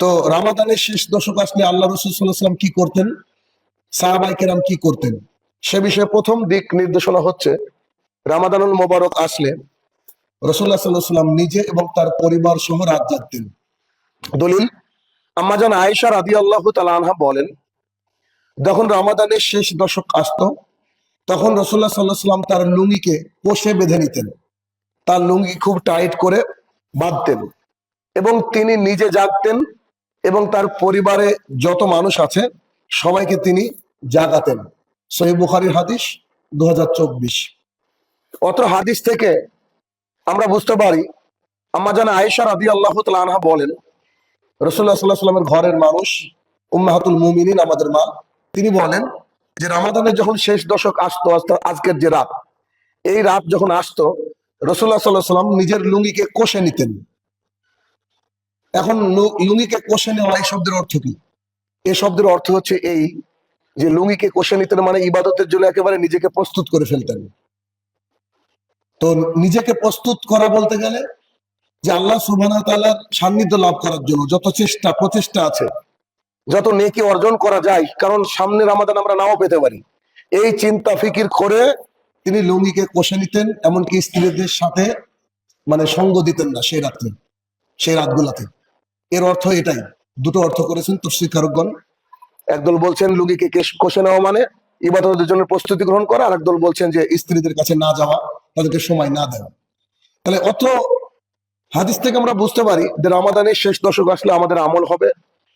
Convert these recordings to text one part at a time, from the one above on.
তো রামাদানের শেষ দশক আসলে আল্লাহ রসুলাম কি করতেন? সাহাবাই কেরাম কি করতেন? সে বিষয়ে প্রথম দিক নির্দেশনা হচ্ছে, রামাদানুল মোবারক আসলে রসুল্লাহ সাল্লাহ সাল্লাম নিজে এবং তার পরিবার সহ রাত জাগতেন। দলিল, আম্মাজান আয়েশা রাদি আল্লাহ আনহা বলেন, যখন রামাদানের শেষ দশক আসত, তখন রসুল্লাহ সাল্লাহ সাল্লাম তার লুঙ্গিকে পোষে বেঁধে নিতেন। তার লুঙ্গি খুব টাইট করে বাঁধতেন এবং তিনি নিজে জাগতেন এবং তার পরিবারে যত মানুষ আছে, সবাইকে তিনি জাগাতেন। সহি বুখারির হাদিস দু অত হাদিস থেকে আমরা বুঝতে পারি, আম্মা জানা আয়েশা রাদি আল্লাহ আনহা বলেন রসুল্লাহ সাল্লাহ সাল্লামের ঘরের মানুষ, উম্মাহাতুল মুমিনিন, আমাদের মা, তিনি বলেন যে রামাদানের যখন শেষ দশক আসতো আজকের যে রাত, এই রাত যখন আসতো রসুল্লাহ সাল্লাহ সাল্লাম নিজের লুঙ্গিকে কষে নিতেন। এখন লুঙ্গিকে কষে নেওয়া এই শব্দের অর্থ কি? এই শব্দের অর্থ হচ্ছে এই যে লুঙ্গিকে কষে নিতেন মানে ইবাদতের জন্য একেবারে নিজেকে প্রস্তুত করে ফেলতেন তো নিজেকে প্রস্তুত করা বলতে গেলে যে আল্লাহ তাআলার সান্নিধ্য লাভ করার জন্য যত চেষ্টা, প্রচেষ্টা আছে, যত নেকি অর্জন করা যায়, কারণ সামনে রামাদান আমরা নাও পেতে পারি। এই চিন্তা ফিকির করে তিনি লুঙ্গিকে কষে নিতেন, এমনকি স্ত্রীদের সাথে মানে সঙ্গ দিতেন না সেই রাত্রে, সেই রাতগুলাতে। এর অর্থ এটাই। দুটো অর্থ করেছেন তফসিকারকগণ একদল বলছেন লুঙ্গিকে কষে নেওয়া মানে ইবাদতের জন্য প্রস্তুতি গ্রহণ করা আর একদল বলছেন যে স্ত্রীদের কাছে না যাওয়া, তাদেরকে সময় না দেওয়া। তাহলে অত হাদিস থেকে আমরা বুঝতে পারি যে রামাদানের শেষ দশক আসলে আমাদের আমল হবে,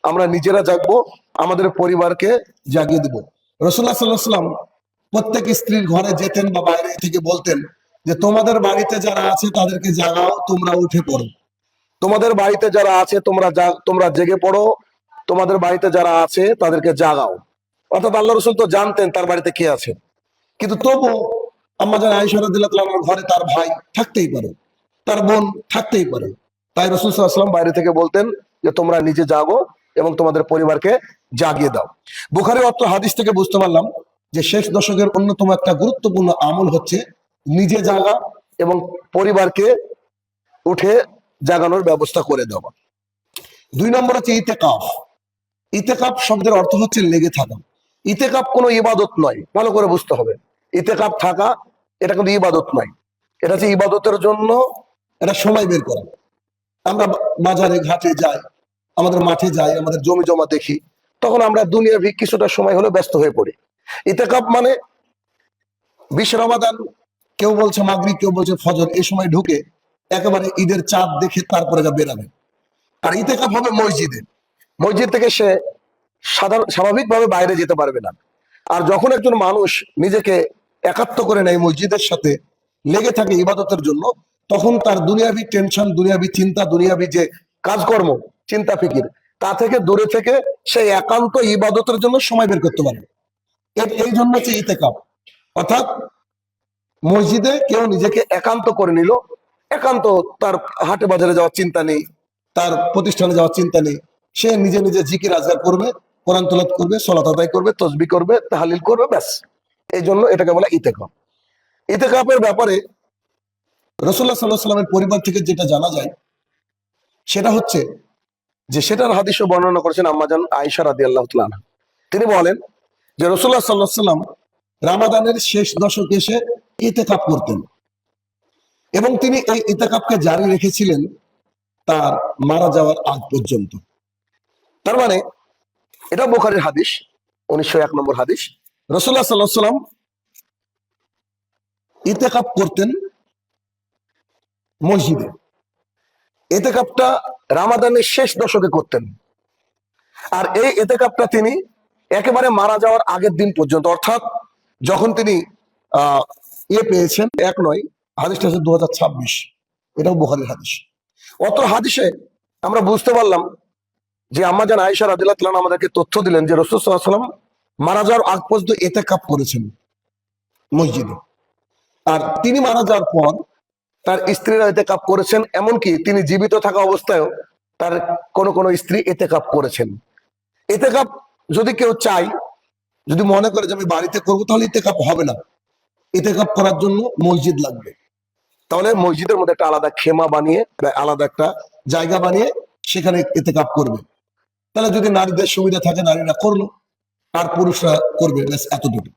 আমরা নিজেরা জাগবো, আমাদের পরিবারকে জাগিয়ে দিব। রসুল্লাহ সাল্লাহ সাল্লাম প্রত্যেক স্ত্রীর ঘরে যেতেন বা বাইরে থেকে বলতেন যে, তোমাদের বাড়িতে যারা আছে তাদেরকে জাগাও, তোমরা উঠে পড়ো। তোমাদের বাড়িতে যারা আছে, তোমরা তোমরা জেগে পড়ো। তোমাদের বাড়িতে যারা আছে, তাদেরকে জাগাও। অর্থাৎ আল্লাহ রসুল তো জানতেন তার বাড়িতে কে আছে। কিন্তু তবু আম্মাজান আইসরাদিল্লাহ ঘরে তার ভাই থাকতেই পারে। তার বোন থাকতেই পারে। তাই রসুল সাল্লাম বাইরে থেকে বলতেন যে, তোমরা নিজে জাগো এবং তোমাদের পরিবারকে জাগিয়ে দাও। বুখারি অর্থ হাদিস থেকে বুঝতে পারলাম যে, শেষ দশকের অন্যতম একটা গুরুত্বপূর্ণ আমল হচ্ছে নিজে জাগা এবং পরিবারকে উঠে জাগানোর ব্যবস্থা করে দেওয়া দুই নম্বর হচ্ছে ইতেকাফ। ইতেকাফ শব্দের অর্থ হচ্ছে লেগে থাকা। ইতেকাফ কোনো ইবাদত নয়, ভালো করে বুঝতে হবে। ইতেকাফ থাকা, এটা কিন্তু ইবাদত নয়। এটা হচ্ছে ইবাদতের জন্য এটা সময় বের করা। আমরা বাজারে, ঘাটে যাই, আমাদের মাঠে যাই, আমাদের জমি জমা দেখি, তখন আমরা দুনিয়া ভিক কিছুটা সময় হলে ব্যস্ত হয়ে পড়ি। ইতেকাফ মানে বিশ রমাদান, কেউ বলছে মাগরি কেউ বলছে ফজর, এই সময় ঢুকে একেবারে ঈদের চাঁদ দেখে তারপরে যা বেরাবে। আর ইতেকাফ হবে মসজিদে। মসজিদ থেকে সে সাধারণ স্বাভাবিকভাবে বাইরে যেতে পারবে না। আর যখন একজন মানুষ নিজেকে একাত্ম করে নেয় মসজিদের সাথে, লেগে থাকে ইবাদতের জন্য, তখন তার দুনিয়াবি টেনশন, দুনিয়াবি চিন্তা, দুনিয়াবি যে কাজকর্ম, চিন্তা ফিকির, তা থেকে দূরে থেকে সে একান্ত ইবাদতের জন্য সময় বের করতে পারবে এই জন্য হচ্ছে ইতেকাপ অর্থাৎ মসজিদে কেউ নিজেকে একান্ত করে নিল একান্ত তার হাটে বাজারে যাওয়ার চিন্তা নেই, তার প্রতিষ্ঠানে যাওয়ার চিন্তা নেই। সে নিজে নিজে জিকির আজগার করবে, কোরআন তলাত করবে, সলাত আদায় করবে, তসবি করবে, তাহালিল করবে, ব্যাস। এই জন্য এটাকে বলে ইতেকাপ ইতেকাপের ব্যাপারে রসুল্লাহ সাল্লাহ সাল্লামের পরিবার থেকে যেটা জানা যায়, সেটা হচ্ছে যে সেটার হাদিসও বর্ণনা করেছেন আম্মাজান আয়েশা রাদি আল্লাহ তিনি বলেন যে রসুল্লাহ সাল্লাহ সাল্লাম রামাদানের শেষ দশক এসে ইতেকাপ করতেন। এবং তিনি এই ইতেকাপকে জারি রেখেছিলেন তার মারা যাওয়ার আগ পর্যন্ত। তার মানে এটা বোখারের হাদিস, উনিশশো এক নম্বর হাদিস। রসুল্লাহ সাল্লাহ সাল্লাম ইতেকাপ করতেন মসজিদে। এতেকাপটা রামাদানের শেষ দশকে করতেন। আর এই এতেকাপটা তিনি একেবারে মারা যাওয়ার আগের দিন পর্যন্ত, অর্থাৎ যখন তিনি, আহ ইয়ে পেয়েছেন, এক নয় হাদিসটা হচ্ছে দু হাজার ছাব্বিশ। এটাও বোখারির হাদিস। অত হাদিসে আমরা বুঝতে পারলাম যে আম্মাজান আয়েশা রাদিল্লাহ তাআলা আমাদেরকে তথ্য দিলেন যে রসুল সাল্লাম মারা যাওয়ার আগ পর্যন্ত এতে কাপ করেছেন মসজিদে। আর তিনি মারা যাওয়ার পর তার স্ত্রীরা এতে কাপ করেছেন, এমনকি তিনি জীবিত থাকা অবস্থায়ও তার কোন কোন স্ত্রী এতে কাপ করেছেন। এতে কাপ যদি কেউ চাই যদি মনে করে যে আমি বাড়িতে করব, তাহলে ইতে কাপ হবে না। এতে কাপ করার জন্য মসজিদ লাগবে। তাহলে মসজিদের মধ্যে একটা আলাদা খেমা বানিয়ে আলাদা একটা জায়গা বানিয়ে সেখানে এতে কাপ করবে। তাহলে যদি নারীদের সুবিধা থাকে, নারীরা করল, আর পুরুষরা করবে এতটুকু।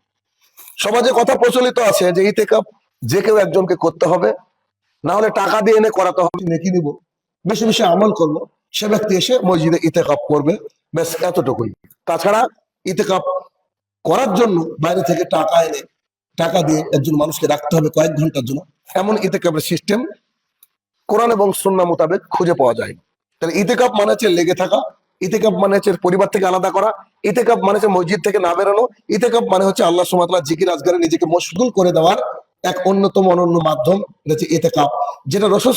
সমাজে কথা প্রচলিত আছে যে ইতেকাপ যে কেউ একজনকে করতে হবে, না হলে টাকা দিয়ে এনে করাতে হবে। নেকি নিব, বেশি বেশি আমল করব সে ব্যক্তি এসে মসজিদে ইতেকাপ করবে, ব্যাস এতটুকুই। তাছাড়া ইতেকাপ করার জন্য বাইরে থেকে টাকা এনে, টাকা দিয়ে একজন মানুষকে রাখতে হবে কয়েক ঘণ্টার জন্য। এমন ইতেকাপের সিস্টেম কোরআন এবং সুন্না মোতাবেক খুঁজে পাওয়া যায়। তাহলে ইতেকাপ মানে হচ্ছে লেগে থাকা ইতেকাপ মানে হচ্ছে পরিবার থেকে আলাদা করা ইতেকাপ মানে হচ্ছে মসজিদ থেকে না বেরোনো ইতেকাপ মানে হচ্ছে আল্লাহ সুমাতলা জিকির আজগারে নিজেকে মশগুল করে দেওয়ার এক অন্যতম অনন্য মাধ্যম হচ্ছে ইতেকাপ যেটা রসুল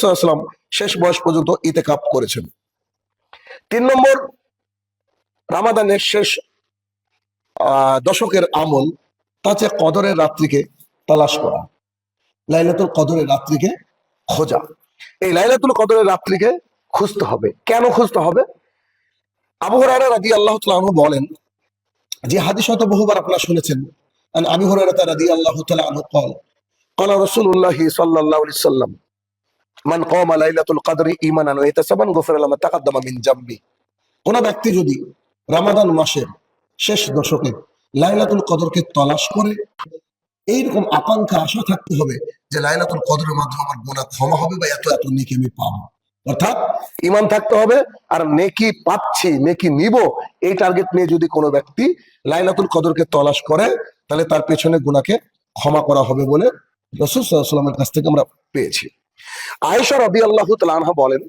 শেষ বয়স পর্যন্ত ইতেকাপ করেছেন। তিন নম্বর, রামাদানের শেষ দশকের আমল তা হচ্ছে কদরের রাত্রিকে তালাশ করা। লাইলাতুল কদরের রাত্রিকে খোঁজা। এই লাইলাতুল কদরের রাত্রিকে খুঁজতে হবে। কেন খুঁজতে হবে? আবু হরারা রাজি আল্লাহ বলেন, যে হাদিস হয়তো বহুবার আপনারা শুনেছেন। আবু হরারা রাজি আল্লাহ কল কল রসুল্লাহ সাল্লাহ সাল্লাম, মান কম লাইলাতুল কাদরি ইমান আনো এটা সাবান গোফর আলম তাকাদ্দামা মিন জাম্বি। কোন ব্যক্তি যদি রামাদান মাসের শেষ দশকে লাইলাতুল কদরকে তলাশ করে, এইরকম আকাঙ্ক্ষা, আশা থাকতে হবে যে লাইলাতুল কদরের মাধ্যমে আমার গুনাহ ক্ষমা হবে বা এত এত নেকি আমি পাবো। অর্থাৎ ইমান থাকতে হবে আর নেকি পাচ্ছি, নেকি নিব, এই টার্গেট নিয়ে যদি কোনো ব্যক্তি লাইলাতুল কদরকে তলাশ করে, তাহলে তার পেছনে গুনাকে ক্ষমা করা হবে বলে রসুল সাল্লামের কাছ থেকে আমরা পেয়েছি। আয়েশা রবি আল্লাহ আনহা বলেন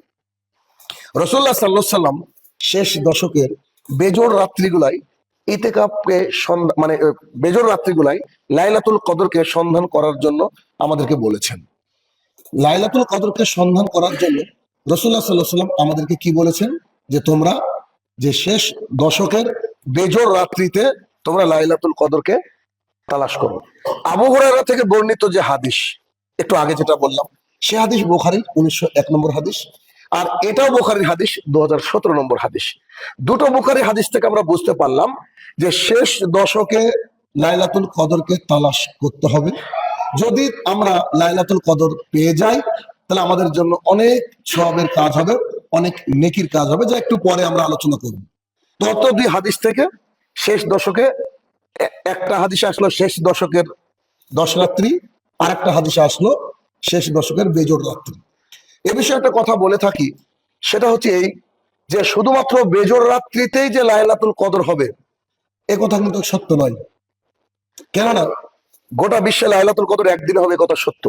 রসুল্লাহ সাল্লাহ সাল্লাম শেষ দশকের বেজোর রাত্রিগুলাই ইতেকাপকে সন্ধ্যা- মানে বেজোর রাত্রিগুলাই লাইলাতুল কদরকে সন্ধান করার জন্য আমাদেরকে বলেছেন। লাইলাতুল কদরকে সন্ধান করার জন্য রসুল্লাহ সাল্লাহ সাল্লাম আমাদেরকে কি বলেছেন? যে তোমরা যে শেষ দশকের বেজোর রাত্রিতে তোমরা লাইলাতুল কদরকে তালাশ করো। আবু থেকে বর্ণিত যে হাদিস, একটু আগে যেটা বললাম, সে হাদিস বোখারি উনিশশো এক নম্বর হাদিস। আর এটাও বোখারির হাদিস দু হাজার সতেরো নম্বর হাদিস। দুটো বোখারি হাদিস থেকে আমরা বুঝতে পারলাম যে শেষ দশকে লাইলাতুল কদরকে তালাশ করতে হবে। যদি আমরা লাইলাতুল কদর পেয়ে যাই, তাহলে আমাদের জন্য অনেক সবের কাজ হবে, অনেক নেকির কাজ হবে, যা একটু পরে আমরা আলোচনা করব। তত দুই হাদিস থেকে শেষ দশকে একটা হাদিসে আসলো শেষ দশকের দশ রাত্রি আর একটা হাদিসে আসলো শেষ দশকের বেজোড় রাত্রি। এ বিষয়ে একটা কথা বলে থাকি। সেটা হচ্ছে এই যে শুধুমাত্র বেজর রাত্রিতেই যে লাইলাতুল কদর হবে, এ কথা কিন্তু সত্য নয়। কেননা গোটা বিশ্বে লাইলাতুল কদর একদিনে হবে কথা সত্য।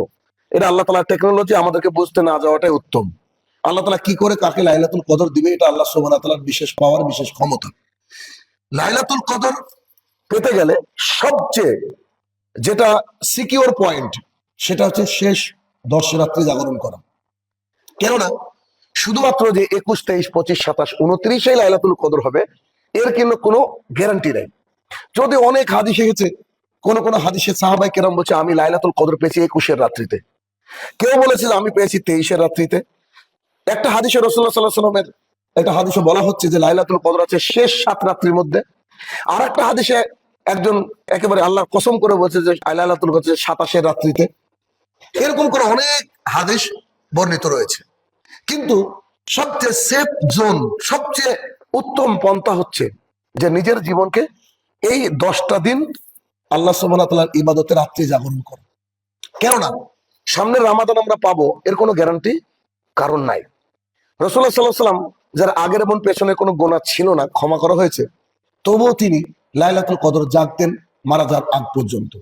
এটা আল্লাহ তালার টেকনোলজি আমাদেরকে বুঝতে না যাওয়াটাই উত্তম। আল্লাহ তালা কি করে কাকে লাইলাতুল কদর দিবে, এটা আল্লাহ সোহানা তালার বিশেষ পাওয়ার বিশেষ ক্ষমতা। লাইলাতুল কদর পেতে গেলে সবচেয়ে যেটা সিকিউর পয়েন্ট সেটা হচ্ছে শেষ দশ রাত্রি জাগরণ করা। কেননা শুধুমাত্র যে একুশ, তেইশ, পঁচিশ, সাতাশ উনত্রিশে লাইলাতুল কদর হবে, এর কিন্তু কোনো গ্যারান্টি নেই। যদি অনেক হাদিস এসেছে, কোন কোন হাদিসে সাহাবাই কেরাম বলছে, আমি লাইলাতুল কদর পেয়েছি একুশের রাত্রিতে। কেউ বলেছে যে, আমি পেয়েছি তেইশের রাত্রিতে। একটা হাদিসে রসুল্লাহ সাল্লাহ সাল্লামের একটা হাদিসে বলা হচ্ছে যে, লাইলাতুল কদর আছে শেষ সাত রাত্রির মধ্যে। আর একটা হাদিসে একজন একেবারে আল্লাহ কসম করে বলছে যে, লাইলাতুল কদর সাতাশের রাত্রিতে। এরকম করে অনেক হাদিস বর্ণিত রয়েছে। কিন্তু সবচেয়ে সেফ জোন সবচেয়ে উত্তম পন্থা হচ্ছে যে নিজের জীবনকে এই দশটা দিন আল্লাহ সুবাহর ইবাদতের রাত্রি জাগরণ করো কেননা, সামনের রামাদান আমরা পাবো, এর কোনো গ্যারান্টি কারণ নাই। রসুল্লাহ সাল্লাহ সাল্লাম যার আগের এবং পেছনে কোনো গোনা ছিল না, ক্ষমা করা হয়েছে, তবুও তিনি লাইলাতুল কদর জাগতেন, মারা যাওয়ার আগ পর্যন্ত।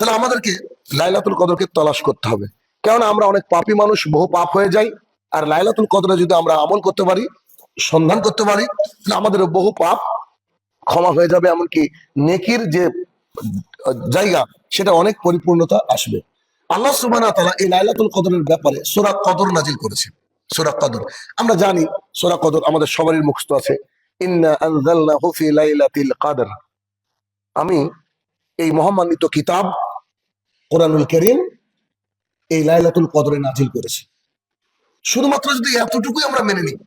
তাহলে আমাদেরকে লাইলাতুল কদরকে তলাশ করতে হবে। কেননা আমরা অনেক পাপী মানুষ, বহু পাপ হয়ে যাই। আর লাইলাতুল কদরে যদি আমরা আমল করতে পারি, সন্ধান করতে পারি, তাহলে আমাদের বহু পাপ ক্ষমা হয়ে যাবে। এমনকি নেকির যে জায়গা, সেটা অনেক পরিপূর্ণতা আসবে। আল্লাহ ওয়া এই লাইলাতুল কদরের ব্যাপারে সূরা কদর নাজিল করেছে। সোরা কদর। আমরা জানি সোরা কদর আমাদের সবারই মুখস্থ আছে। আমি এই মহামান্বিত কিতাব কোরআনুল করিম এই লাইলাতুল কদরে নাজিল করেছি। শুধুমাত্র যদি এতটুকুই আমরা মেনে নিই,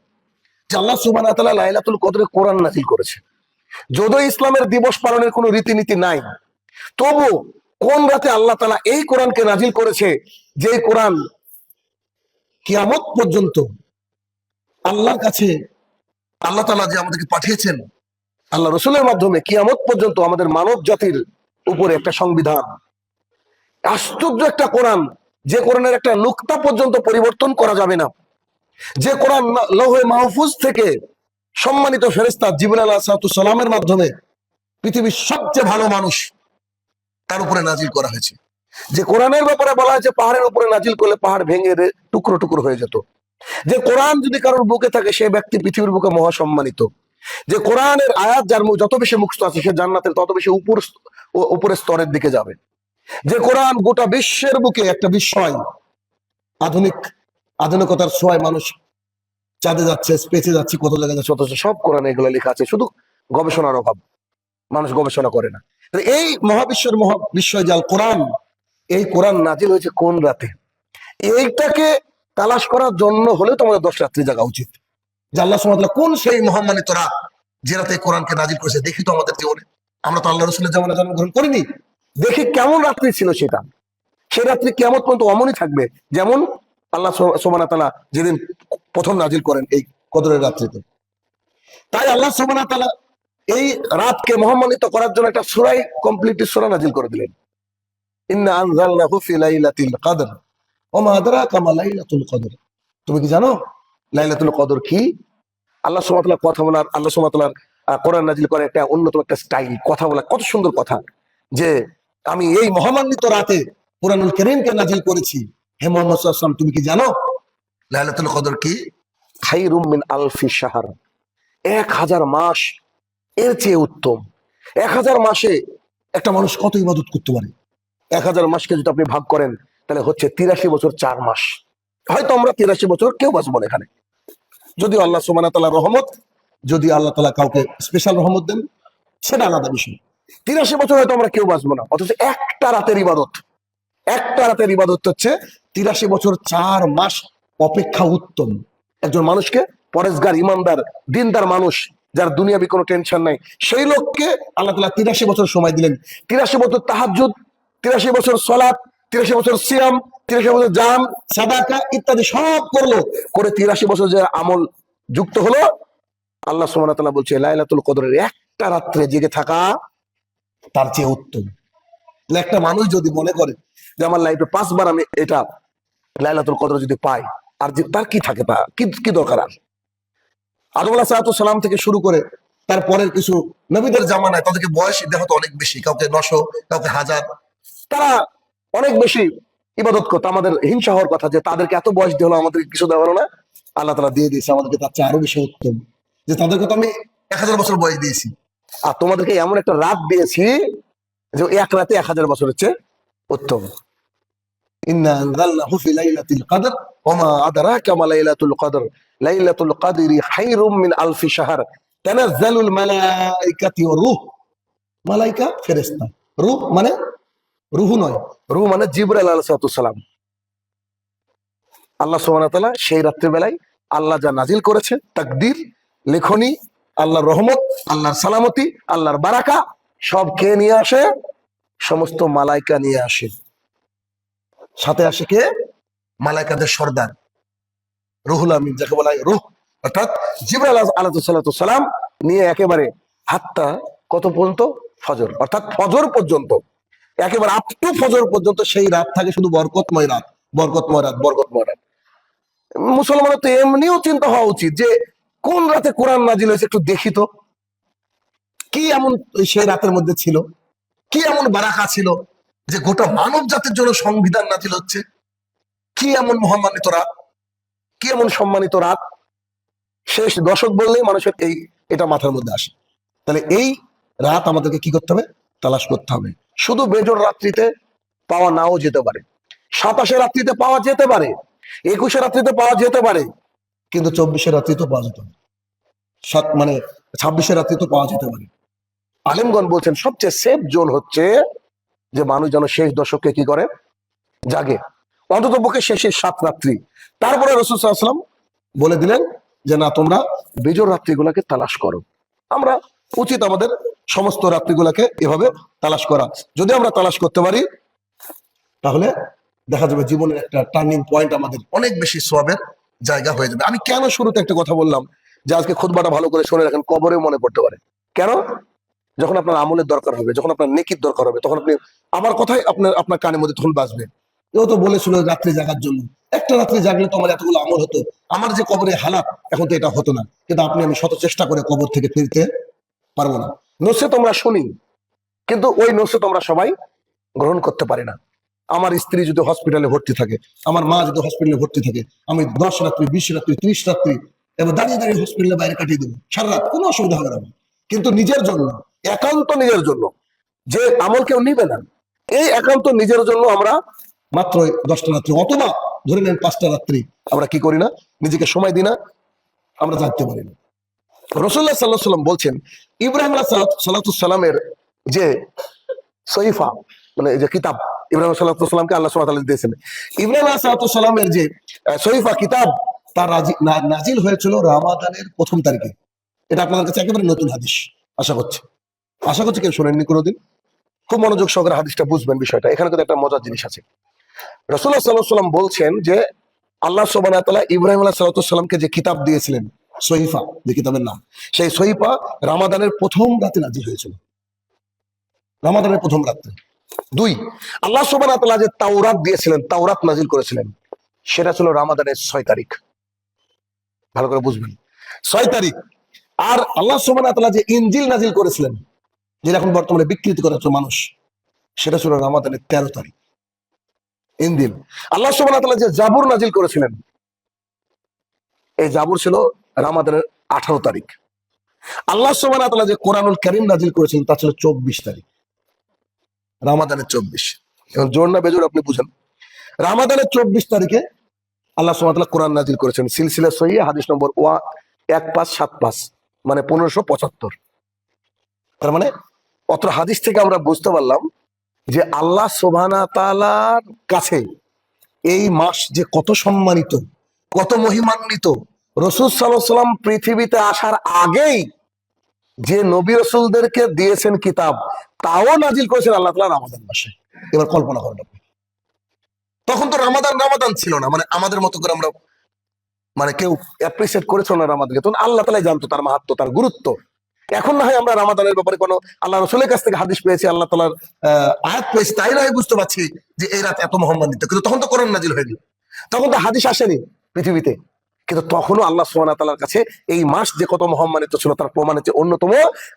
যে আল্লাহ ওয়া লাইলাতুল কদরে কোরআন নাজিল করেছে। যদিও ইসলামের দিবস পালনের কোনো রীতিনীতি নাই, তবু কোন রাতে আল্লাহ তালা এই কোরআনকে নাজিল করেছে, যে কোরআন কিয়ামত পর্যন্ত আল্লাহর কাছে, আল্লাহ তালা যে আমাদেরকে পাঠিয়েছেন, আল্লাহ রসুলের মাধ্যমে কিয়ামত পর্যন্ত আমাদের মানব জাতির উপরে একটা সংবিধান, আশ্চর্য একটা কোরআন যে কোরআনের একটা নুক্তা পর্যন্ত পরিবর্তন করা যাবে না। যে কোরআন লৌহে মাহফুজ থেকে সম্মানিত ফেরেস্তা জিবুল আল্লাহ সালামের মাধ্যমে পৃথিবীর সবচেয়ে ভালো মানুষ তার উপরে নাজিল করা হয়েছে। যে কোরআনের ব্যাপারে বলা হয়েছে, পাহাড়ের উপরে নাজিল করলে পাহাড় ভেঙে টুকরো টুকরো হয়ে যেত। যে কোরআন যদি কারোর বুকে থাকে সে ব্যক্তি পৃথিবীর বুকে মহা সম্মানিত যে কোরআনের আয়াত যার যত বেশি মুক্ত আছে, সে জান্নাতের তত বেশি উপর উপরের স্তরের দিকে যাবে। যে কোরআন গোটা বিশ্বের বুকে একটা বিস্ময়। আধুনিক, আধুনিকতার ছোঁয়ায় মানুষ চাঁদে যাচ্ছে, স্পেসে যাচ্ছে, কত জায়গায় যাচ্ছে, অথচ সব কোরআনে এগুলো লেখা আছে, শুধু গবেষণার অভাব। মানুষ গবেষণা করে না। এই মহাবিশ্বের মহা বিস্ময় জাল কোরআন, এই কোরআন নাজিল হয়েছে কোন রাতে? এইটাকে তালাশ করার জন্য হলেও তোমাদের দশ রাত্রি জাগা উচিত। যে আল্লাহ সুমাতাল্লাহ কোন সেই মহামানিত তোরা যে রাতে কোরআনকে নাজিল করেছে, দেখি তো আমাদের জীবনে। আমরা তো আল্লাহ রসুলের জামানে জন্মগ্রহণ করিনি। দেখি কেমন রাত্রি ছিল সেটা। সেই রাত্রি কেমন পর্যন্ত অমনই থাকবে, যেমন আল্লাহ সোমানা তালা যেদিন প্রথম নাজিল করেন এই কদরের রাত্রিতে। তাই আল্লাহ সোমানা তালা এই রাতকে মহামানিত করার জন্য একটা সুরাই কমপ্লিট সুরা নাজিল করে দিলেন। তুমি কি জানো লাইলাতুল কদর কি? আল্লাহ সুবহানাহু কথা বলার, আল্লাহ সুবহানাহু কোরআন নাজিল করে একটা অন্যতম একটা স্টাইল, কথা বলা কত সুন্দর কথা। যে আমি এই মহামান্বিত রাতে কোরআনুল কারীমকে নাজিল করেছি। হে মোহাম্মদ তুমি কি জানো? লাইলাতুল কদর কি? খাইরুম আলফি শাহর। এক হাজার মাস এর চেয়ে উত্তম। এক হাজার মাসে একটা মানুষ কত ইবাদত করতে পারে? এক হাজার মাসকে যদি আপনি ভাগ করেন, তাহলে হচ্ছে তিরাশি বছর চার মাস। হয়তো আমরা তিরাশি বছর কেউ বাঁচবো না এখানে। যদি আল্লাহ সুমানা তালা রহমত, যদি আল্লাহ তালা কাউকে স্পেশাল রহমত দেন, সেটা আলাদা বিষয়। তিরাশি বছর হয়তো আমরা কেউ বাঁচবো না। অথচ একটা রাতের ইবাদত। একটা রাতের ইবাদত হচ্ছে তিরাশি বছর চার মাস অপেক্ষা উত্তম। একজন মানুষকে পরেশগার, ইমানদার, দিনদার মানুষ যার দুনিয়াবি কোনো টেনশন নাই, সেই লোককে আল্লাহ তালা তিরাশি বছর সময় দিলেন। তিরাশি বছর তাহাজুদ তিরাশি বছর সলাপ তিরাশি বছর সিয়াম, তিরাশি বছর জাম, সাদাকা ইত্যাদি সব করল। করে তিরাশি বছর যে আমল যুক্ত হলো, আল্লাহ তাআলা বলছে, লাইলাতুল কদরের একটা রাত্রে জেগে থাকা তার চেয়ে উত্তম। একটা মানুষ যদি মনে করে যে আমার লাইফে পাঁচবার আমি এটা লাইলাতুল কদর যদি পাই, আর যে তার কি থাকে কি কি দরকার আর? আদম আলাহ সালাম থেকে শুরু করে তারপরের কিছু নবীদের জামানায় তাদেরকে বয়স দেহ তো অনেক বেশি, কাউকে নশো, কাউকে হাজার। তারা অনেক বেশি ইবাদত করতো। আমাদের হিংসা হওয়ার কথা যে তাদেরকে এত বয়স দিয়ে হলো আমাদেরকে কিছু দেওয়া না। আল্লাহ তালা দিয়ে দিয়েছে আমাদেরকে তার চেয়ে আরও বেশি উত্তম। যে তাদেরকে তো আমি এক হাজার বছর বয়স দিয়েছি। আর তোমাদেরকে এমন একটা রাত দিয়েছি যে এক রাতে এক হাজার বছর হচ্ছে উত্তম। মিন মানে আল্লাহ ওয়া সেই রাত্রি বেলায় আল্লাহ যা নাজিল করেছে, তাকদীর, লেখনী আল্লাহর রহমত, আল্লাহর সালামতি, আল্লাহর বারাকা, সব কে নিয়ে আসে, সমস্ত মালাইকা নিয়ে আসে। সাথে আসে কে? মালাইকাদের সর্দার। রুহুল আমিন, যাকে বলা হয় রুহ, অর্থাৎ জিবরাইল আলাইহিস সালাম নিয়ে একেবারে হাতটা কত পর্যন্ত? ফজর। অর্থাৎ ফজর পর্যন্ত। একেবারে আপ টু ফজর পর্যন্ত সেই রাত থাকে শুধু বরকতময় রাত বরকতময় রাত বরকতময় রাত। মুসলমানের তো এমনিও চিন্তা হওয়া উচিত যে কোন রাতে কোরআন নাজিল হয়েছে একটু দেখি তো। কি এমন সেই রাতের মধ্যে ছিল? কি এমন বারাকা ছিল যে গোটা মানব জাতির জন্য সংবিধান নাজিল হচ্ছে? কি এমন মহামান্বিত রাত? কি এমন সম্মানিত রাত? শেষ দশক বললেই মানুষের এই, এটা মাথার মধ্যে আসে। তাহলে এই রাত আমাদেরকে কি করতে হবে? তালাশ করতে হবে। শুধু বেজর রাত্রিতে পাওয়া নাও যেতে পারে। সাতাশে রাত্রিতে পাওয়া যেতে পারে। একুশে রাত্রিতে পাওয়া যেতে পারে। কিন্তু চব্বিশে রাত্রিতে পাওয়া যেতে পারে সাত মানে ছাব্বিশে রাত্রিতে পাওয়া যেতে পারে। আলিমগণ বলছেন, সবচেয়ে সেফ জোন হচ্ছে যে মানুষ যেন শেষ দশকে কি করে? জাগে। অন্তত পক্ষে শেষের সাত রাত্রি। তারপরে রসুল সাল্লাম বলে দিলেন যে, না, তোমরা বেজর রাত্রিগুলাকে তালাশ করো। আমরা উচিত আমাদের সমস্ত রাত্রিগুলাকে এভাবে তালাশ করা। যদি আমরা তালাশ করতে পারি, তাহলে দেখা যাবে জীবনের একটা টার্নিং পয়েন্ট আমাদের অনেক বেশি সোয়াবের জায়গা হয়ে যাবে। আমি কেন শুরুতে একটা কথা বললাম যে আজকে খুদবাটা ভালো করে শুনে রাখেন, কবরেও মনে পড়তে পারে। কেন? যখন আপনার আমলের দরকার হবে, যখন আপনার নেকির দরকার হবে, তখন আপনি আমার কথাই আপনার আপনার কানের মধ্যে তখন বাজবে কেউ তো বলেছিল রাত্রে জাগার জন্য। একটা রাত্রে জাগলে তো আমার এতগুলো আমল হতো। আমার যে কবরে হালাত, এখন তো এটা হতো না। কিন্তু আপনি, আমি শত চেষ্টা করে কবর থেকে ফিরতে পারব না। নসে তোমরা শুনি, কিন্তু ওই নসে তোমরা সবাই গ্রহণ করতে পারি না। আমার স্ত্রী যদি হসপিটালে ভর্তি থাকে, আমার মা যদি হসপিটালে ভর্তি থাকে, আমি দশ রাত্রি, বিশ রাত্রি, ত্রিশ রাত্রি এবং দাঁড়িয়ে দাঁড়িয়ে হসপিটালের বাইরে কাটিয়ে দেবো। সারা রাত কোনো অসুবিধা হবে না কিন্তু নিজের জন্য, একান্ত নিজের জন্য, যে আমল কেউ নিবে না, এই একান্ত নিজের জন্য আমরা মাত্র দশটা রাত্রি, অথবা ধরে নেন পাঁচটা রাত্রি আমরা কি করি না, নিজেকে সময় দিই না, আমরা জানতে পারি না। রসুল্লাহ সাল্লাহ সাল্লাম বলছেন, ইব্রাহিম সাল্লামের যে সহিফা মানে যে কিতাব, ইব্রাহিম সাল্লাহামকে আল্লাহ সাল্লাহ দিয়েছেন। ইব্রাহিম সাল্লামের যে সহিফা কিতাব, তার নাজিল হয়েছিল রামাদানের প্রথম তারিখে। এটা আপনাদের কাছে একেবারে নতুন হাদিস, আশা করছি। আশা করছি কেউ শোনেননি কোনোদিন। খুব মনোযোগ সহকারে হাদিসটা বুঝবেন বিষয়টা। এখানে কিন্তু একটা মজার জিনিস আছে। রসুল্লাহ সাল্লাহ বলছেন যে, আল্লাহ সোবান ইব্রাহিম আল্লাহ সাল্লামকে যে কিতাব দিয়েছিলেন সহিফা যে কিতাবের নাম, সেই সহিফা রামাদানের প্রথম রাতে নাজিল হয়েছিল। রামাদানের প্রথম রাত্রে দুই, আল্লাহ সোবান যে তাওরাত দিয়েছিলেন, তাওরাত নাজিল করেছিলেন, সেটা ছিল রামাদানের ছয় তারিখ। ভালো করে বুঝবেন। ছয় তারিখ, আর আল্লাহ সোবান যে ইঞ্জিল নাজিল করেছিলেন যেটা এখন বর্তমানে বিকৃতি করা হচ্ছে মানুষ, সেটা ছিল রামাদানের তেরো তারিখ। ইন্দিল আল্লাহ সোবান যে জাবুর নাজিল করেছিলেন, এই জাবুর ছিল রামাদানের আঠারো তারিখ। আল্লাহ সোবান যে কোরআনুল করিম নাজিল করেছিলেন, তা ছিল চব্বিশ তারিখ। রামাদানের চব্বিশ। এখন জোর না বেজোর আপনি বুঝেন। রামাদানের চব্বিশ তারিখে আল্লাহ সোমাতাল্লাহ কোরআন নাজিল করেছেন। সিলসিলা সহি হাদিস নম্বর ওয়া এক পাঁচ সাত পাঁচ মানে পনেরোশো পঁচাত্তর। তার মানে অত্র হাদিস থেকে আমরা বুঝতে পারলাম যে আল্লাহ সোভানা তালার কাছে এই মাস যে কত সম্মানিত, কত মহিমান্বিত, রসুল সাল্লাম পৃথিবীতে আসার আগেই যে নবী রসুলদেরকে দিয়েছেন কিতাব তাও নাজিল করেছেন আল্লাহ তালা রামাদান মাসে। এবার কল্পনা করেন তখন তো রামাদান রামাদান ছিল না মানে আমাদের মতো করে আমরা মানে কেউ অ্যাপ্রিসিয়েট করেছিল না রামাদানকে। তখন আল্লাহ তালাই জানতো তার মাহাত্ম তার গুরুত্ব। এখন না হয় আমরা রামাদানের ব্যাপারে কোনো আল্লাহ রসুলের কাছ থেকে হাদিস পেয়েছি আল্লাহ তালার আহ, আয়াত পেয়েছি তাই নয় বুঝতে পারছি যে এই রাত এত মহম্মান্বিত কিন্তু তখন তো করোন নাজিল হয়নি। তখন তো হাদিস আসেনি পৃথিবীতে। কিন্তু তখনও আল্লাহ তালার কাছে এই মাস যে কত মহম্মানিত ছিল তার প্রমাণ হচ্ছে অন্যতম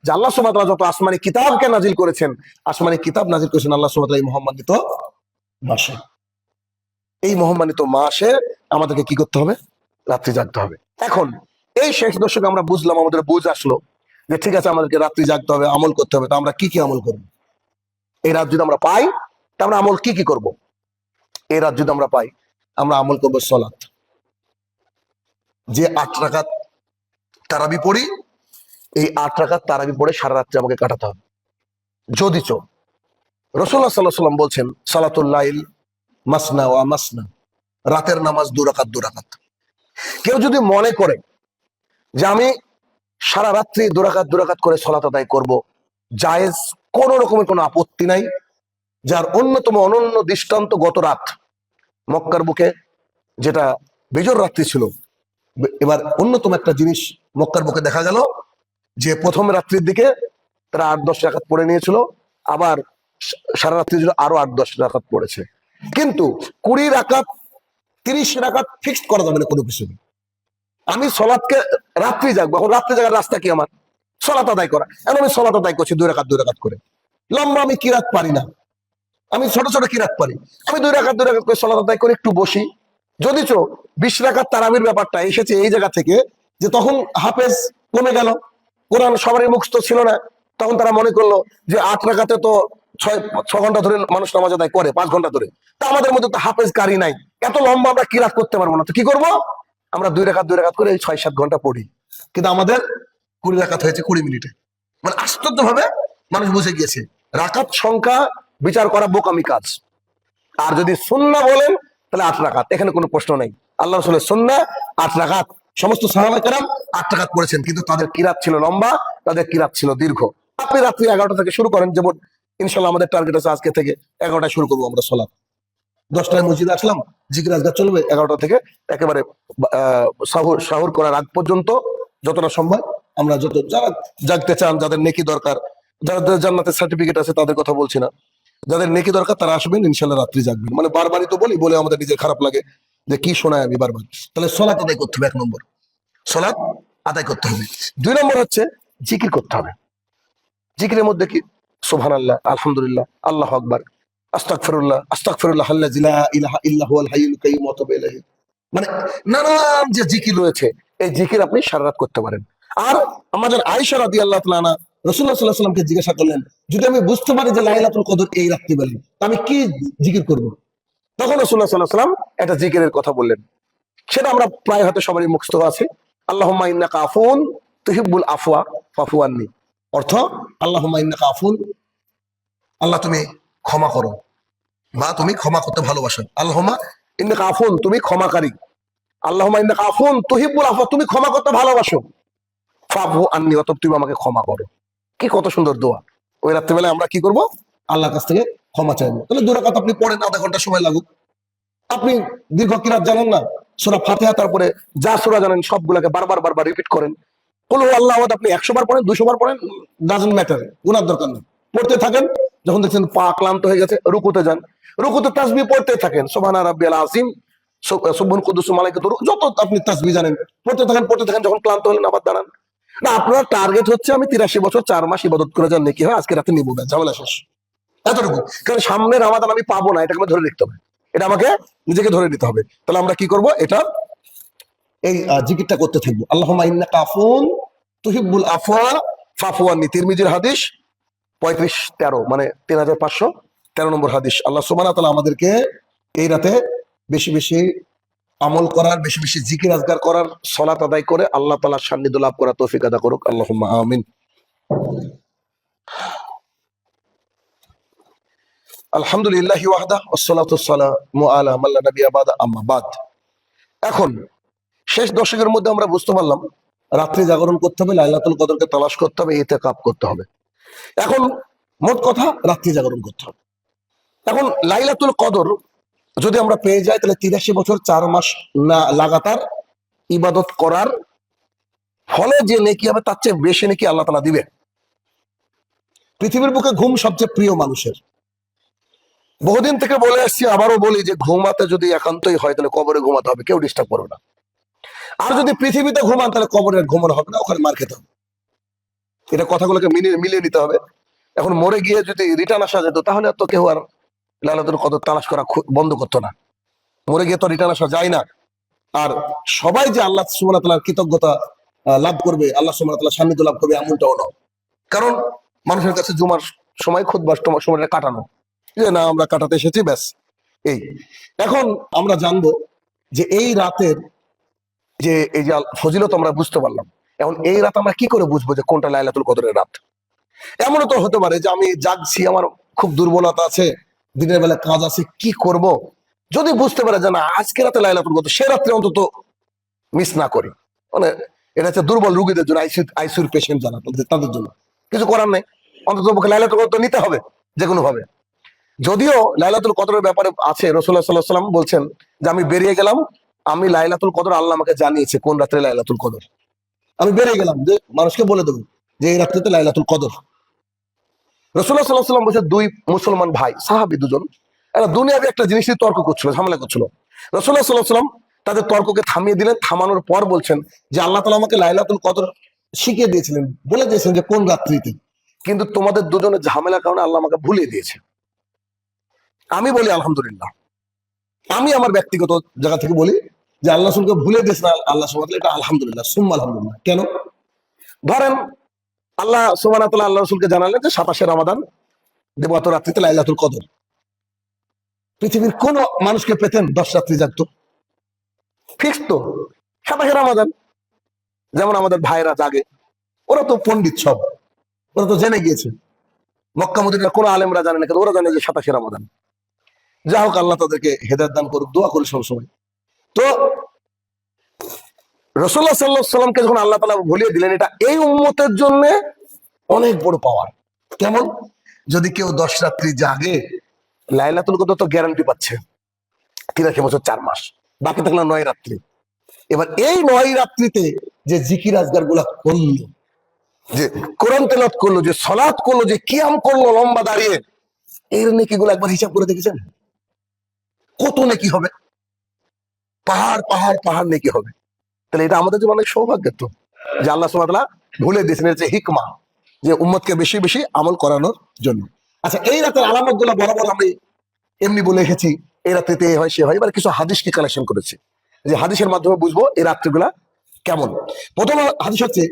যে আল্লাহ তালা যত আসমানি কিতাবকে নাজিল করেছেন, আসমানি কিতাব নাজিল করেছেন আল্লাহ সোহানা এই মহম্মানিত মাসে। এই মহম্মানিত মাসে আমাদেরকে কি করতে হবে? রাত্রি জাগতে হবে। এখন এই শেষ দশকে আমরা বুঝলাম আমাদের বুঝ আসলো যে ঠিক আছে আমাদেরকে রাত্রি জাগতে হবে, আমল করতে হবে, তো আমরা কি কি আমল করব? এই রাত যদি আমরা পাই, তা আমরা আমল কি কি করব? এই রাত যদি আমরা পাই, আমরা আমল করব সলাৎ। যে আট রাকাত তারাবি পড়ি, এই আট রাকাত তারাবি পড়ে সারা রাত্রি আমাকে কাটাতে হবে। যদি চো। রসুল্লাহ সাল্লাহ সাল্লাম বলছেন সালাতুল্লাইল মাসনা ওয়া মাসনা, রাতের নামাজ দুরাকাত দুরাকাত কেউ যদি মনে করে যে আমি সারা রাত্রি দুরাকাত দুরাকাত করে সলাত আদায় করব, জায়েজ কোন রকমের কোনো আপত্তি নাই, যার অন্যতম অনন্য দৃষ্টান্ত গত রাত, মক্কার বুকে যেটা বেজর রাত্রি ছিল এবার অন্যতম একটা জিনিস মক্কার বুকে দেখা গেল, যে প্রথম রাত্রির দিকে তারা আট দশ রাখাত পড়ে নিয়েছিল, আবার সারা রাত্রি জুড়ে আরও আট দশ রাখাত পড়েছে। কিন্তু কুড়ি রাকাত, তিরিশ রাকাত ফিক্সড করা যাবে না কোনো কিছু আমি সলাৎকে রাত্রি জাগবো, এখন রাত্রি জাগার রাস্তা কি আমার? সলাত আদায় করা। এখন আমি সলাত আদায় করছি দুই রাকাত দুই রাকাত করে। লম্বা আমি কিরাত পারি না। আমি ছোট ছোট কিরাত পারি। আমি দুই রাকাত দুই রাকাত করে সলাত আদায় করে একটু বসি। যদি চো, বিশ রাকাত তারাবির ব্যাপারটা এসেছে এই জায়গা থেকে যে তখন হাফেজ কমে গেল। কোরআন সবারই মুখস্থ ছিল না। তখন তারা মনে করল যে আট রাখাতে তো ছয়, ছ ঘণ্টা ধরে মানুষ নামাজ আদায় করে, পাঁচ ঘণ্টা ধরে। তা আমাদের মধ্যে তো হাফেজ কারি নাই। এত লম্বা আমরা কিরাত করতে পারব না? তো কি করব? আমরা দুই রাকাত দুই রাকাত করে ছয়, সাত ঘণ্টা পড়ি। কিন্তু আমাদের কুড়ি রাকাত হয়েছে কুড়ি মিনিটে। মানে আশ্চর্য ভাবে মানুষ বুঝে গিয়েছে। রাকাত সংখ্যা বিচার করা বোকামি কাজ। আর যদি সুন্না বলেন তাহলে আট রাকাত। এখানে কোনো প্রশ্ন নেই। আল্লাহ রসুলের সুন্না আট রাকাত। সমস্ত সাহাবাই কারাম আট রাকাত পড়েছেন কিন্তু তাদের কিরাত ছিল লম্বা তাদের কিরাত ছিল দীর্ঘ। আপনি রাত্রি এগারোটা থেকে শুরু করেন যেমন ইনশাল্লাহ আমাদের টার্গেট আছে আজকে থেকে এগারোটায় শুরু করব আমরা সোলা দশটায় মসজিদে আসলাম জিকির আজগার চলবে এগারোটা থেকে একেবারে আহ, সাহুর করার আগ পর্যন্ত যতটা সম্ভব আমরা যত যারা জাগতে চান যাদের নেকি দরকার যাদের জান্নাতের সার্টিফিকেট আছে তাদের কথা বলছি না। যাদের নেকি দরকার তারা আসবেন, ইনশাল্লাহ রাত্রি জাগবেন। মানে বারবারই তো বলি, বলে আমাদের নিজের খারাপ লাগে যে কি শোনায় আমি বারবার। তাহলে সলাৎ আদায় করতে হবে এক নম্বর। সলাৎ আদায় করতে হবে। দুই নম্বর হচ্ছে জিকির করতে হবে। জিকিরের মধ্যে কি? সুবহান আল্লাহ আলহামদুলিল্লাহ, আল্লাহ আকবার, আস্তাগফিরুল্লাহ আস্তাগফিরুল্লাহ আল্লাযী লা ইলাহা ইল্লা হুয়াল হাইয়ুল কাইয়্যুম ওয়া আতুবু ইলাইহি। মানে নানান যে জিকির রয়েছে, এই জিকির আপনি সারা রাত করতে পারেন। আর আমাদের রাদিয়াল্লাহু তাআলা আনহা সাল্লামকে জিজ্ঞাসা করলেন, যদি আমি বুঝতে পারি যে লাইলাতুল কদর এই রাত্রি বেলা আমি কি জিকির করব? তখন রাসূলুল্লাহ সাল্লাল্লাহু আলাইহি সাল্লাম একটা জিকিরের কথা বললেন। সেটা আমরা প্রায় হয়তো সবারই মুখস্থ আছে। আল্লাহুম্মা ইন্নাকা আফুন তুহিব্বুল আফওয়া ফাফু আন্নি। অর্থ, আল্লাহুম্মা ইন্নাকা আফুন আল্লাহ তুমি ক্ষমা করো। মা তুমি ক্ষমা করতে ভালোবাসো। আল্লাহুম্মা ইন্নাকা আফুন তুমি ক্ষমাকারী। আল্লাহুম্মা ইন্নাকা কাফুন তুহিব্বুল আফওয়া, তুমি ক্ষমা করতে ভালোবাসো। ফাফু আন্নি, অতএব তুমি আমাকে ক্ষমা করো। কি কত সুন্দর দোয়া। ওই রাত্রিবেলায় আমরা কি করব? আল্লাহর কাছ থেকে ক্ষমা চাইব। তাহলে দু রাকাত আপনি পড়েন আধা ঘণ্টা সময় লাগুক। আপনি দীর্ঘ কিরাত জানেন না? সুরা ফাতিহা তারপরে যা সুরা জানেন সবগুলোকে বারবার বারবার রিপিট করেন। কোন আল্লাহ আপনি একশো বার পড়েন দুশো বার পড়েন ডাজেন্ট ম্যাটার গুনার দরকার নেই। পড়তে থাকেন, যখন দেখছেন পা ক্লান্ত হয়ে গেছে, রুকুতে যান। রুকুতে তাসবি পড়তে থাকেন সোবানা রাব্বিয়াল আজিম সুবহান কুদ্দুস মালাইকা যত আপনি তাসবি জানেন, পড়তে থাকেন পড়তে থাকেন, যখন ক্লান্ত হলেন আবার দাঁড়ান। না, আপনার টার্গেট হচ্ছে আমি তিরাশি বছর, চার মাস ইবাদত করে যান, নাকি হয়, আজকে রাতে নিবো না, ঝামেলা শেষ। এতটুকু। কারণ সামনে রামাদান আমি পাবো না, এটাকে ধরে রাখতে হবে। এটা আমাকে নিজেকে ধরে নিতে হবে। তাহলে আমরা কি করব? এটা এই জিকিরটা করতে থাকব। আল্লাহ ইন্নাকা আফুন তুহিব্বুল আফওয়া ফাফওয়ানি তিরমিজির হাদিস পঁয়ত্রিশ, তেরো মানে তিন হাজার পাঁচশো তেরো নম্বর হাদিস। আল্লাহ সুবহানাহু ওয়া তাআলা আমাদেরকে এই রাতে বেশি বেশি আমল করার, বেশি বেশি জিকির আজগার করার সলাত আদায় করে আল্লাহ তাআলার সান্নিধ্য লাভ করার তৌফিক আদা করুক। আল্লাহুম্মা আমিন। আলহামদুলিল্লাহি ওয়াহদা আলা মান লা নাবিয়্যা বাদা, আম্মা বাদ। এখন, শেষ দশকের মধ্যে আমরা বুঝতে পারলাম, রাত্রি জাগরণ করতে হবে, লাইলাতুল কদরকে তালাশ করতে হবে এতে কাপ করতে হবে। এখন মোট কথা, রাত্রি জাগরণ করতে হবে। এখন লাইলাতুল কদর যদি আমরা পেয়ে যাই, তাহলে তিরাশি বছর চার মাস না লাগাতার ইবাদত করার ফলে যে নেকি হবে, তার চেয়ে বেশি নাকি আল্লাহ তালা দিবে। পৃথিবীর বুকে ঘুম সবচেয়ে প্রিয় মানুষের। বহুদিন থেকে বলে আসছি, আবারও বলি যে ঘুমাতে যদি একান্তই হয়, তাহলে কবরে ঘুমাতে হবে, কেউ ডিস্টার্ব করবে না। আর যদি পৃথিবীতে ঘুমান, তাহলে কবরে ঘুমানো হবে না, ওখানে মার খেতে হবে। এটা কথাগুলোকে মিলিয়ে নিতে হবে। এখন মরে গিয়ে যদি রিটার্ন আসা যেত, তাহলে তো কেউ আর লালাতুল কদর তালাশ করা বন্ধ করতো না। মরে গিয়ে তো রিটার্ন আসা যায় না। আর সবাই যে আল্লাহ সুমনা তালার কৃতজ্ঞতা লাভ করবে, আল্লাহ সুমনা তালা সান্নিধ্য লাভ করবে এমনটাও নয়। কারণ মানুষের কাছে জুমার সময় খুদ তোমার সময়টা কাটানো। যে না, আমরা কাটাতে এসেছি, ব্যাস। এই। এখন আমরা জানব যে এই রাতের যে, এই যে ফজিলত আমরা বুঝতে পারলাম। এখন এই রাত আমরা কি করে বুঝব যে কোনটা লাইলাতুল কদরের রাত? এমনও তো হতে পারে যে আমি জাগছি, আমার খুব দুর্বলতা আছে। দিনের বেলা কাজ আছে, কি করব? যদি বুঝতে পারে যে না, আজকে রাতে লাইলাতুল কদর, সে রাত্রে অন্তত মিস না করি। মানে এটা হচ্ছে দুর্বল রুগীদের জন্য আইসিউ, আইসিউর পেশেন্ট যারা, তাদের- জন্য। কিছু করার নেই। অন্তত পক্ষে লাইলাতুল কদর নিতে হবে, যে কোনো ভাবে যদিও লাইলাতুল কদরের ব্যাপারে আছে রসুল্লাহ সাল্লাহ সাল্লাম বলছেন যে, আমি বেরিয়ে গেলাম, আমি লাইলাতুল কদর আল্লাহ আমাকে জানিয়েছে, কোন রাত্রে লাইলাতুল কদর। আমি বেরিয়ে গেলাম, যে মানুষকে বলে দেবো যে, এই রাত্রিতে লাইলাতুল কদর। রসুল্লাহ সাল্লাহ সাল্লাম বলছে, দুই মুসলমান ভাই, সাহাবি দুজন, এরা দুনিয়াবি একটা জিনিস নিয়ে তর্ক করছিল, ঝামেলা করছিল। রসুল্লাহ সাল্লাহ সাল্লাম তাদের তর্ককে থামিয়ে দিলেন, থামানোর পর বলছেন যে, আল্লাহ তালা আমাকে লাইলাতুল কদর শিখিয়ে দিয়েছিলেন, বলে দিয়েছেন যে, কোন রাত্রিতে? কিন্তু তোমাদের দুজনের ঝামেলার কারণে আল্লাহ আমাকে ভুলিয়ে দিয়েছে। আমি বলি, আলহামদুলিল্লাহ। আমি আমার ব্যক্তিগত জায়গা থেকে বলি যে, আল্লাহ রসুলকে ভুলে দিয়েছেন আল্লাহ সুবাহ এটা আলহামদুলিল্লাহ, সুম্মা আলহামদুলিল্লাহ। কেন? ধরেন আল্লাহ সুবাহ আল্লাহ রসুলকে জানালেন যে সাতাশে রমাদান দেবত রাত্রিতে লাইলাতুল কদর। পৃথিবীর কোন মানুষকে পেতেন দশ রাত্রি জাগতো। ফিক্স তো, সাতাশে রমাদান। যেমন আমাদের ভাইরা জাগে, ওরা তো পণ্ডিত সব, ওরা তো জেনে গিয়েছে। মক্কা মদিনার কোন আলেমরা জানে না, কিন্তু ওরা জানে যে সাতাশে রমাদান। যা হোক আল্লাহ তাদেরকে হেদায়ত দান করুক, দোয়া করি সবসময় তো রসুল্লাহ সাল্লাহ সাল্লামকে যখন আল্লাহ তালা ভুলিয়ে দিলেন, এটা এই উম্মতের জন্য অনেক বড় পাওয়ার। কেমন? যদি কেউ দশ রাত্রি জাগে, লাইলাতুল কদর তো গ্যারান্টি পাচ্ছে। তিরাশি বছর? চার মাস। বাকি থাকল নয় রাত্রি। এবার এই নয় রাত্রিতে যে জিকির আজগারগুলা করল, যে কোরআন তেলাত করল, যে সলাৎ করল, যে কিয়াম করল লম্বা দাঁড়িয়ে, এর নেকি গুলো একবার হিসাব করে দেখেছেন? কত নেকি হবে? পাহাড় পাহাড় পাহাড় নেকি হবে। তাহলে এটা আমাদের অনেক সৌভাগ্যের তো, যে আল্লাহ সুমাতলা ভুলে দিয়েছেন যে হিকমা, যে উম্মতকে বেশি বেশি আমল করানোর জন্য। আচ্ছা এই রাতের আলামতগুলো বরাবর আমি এমনি বলে এসেছি, এই রাত্রিতে এ হয় সে হয়, এবার কিছু হাদিসকে কালেকশন করেছে। যে হাদিসের মাধ্যমে বুঝব এই রাত্রিগুলা কেমন। প্রথম হাদিস হচ্ছে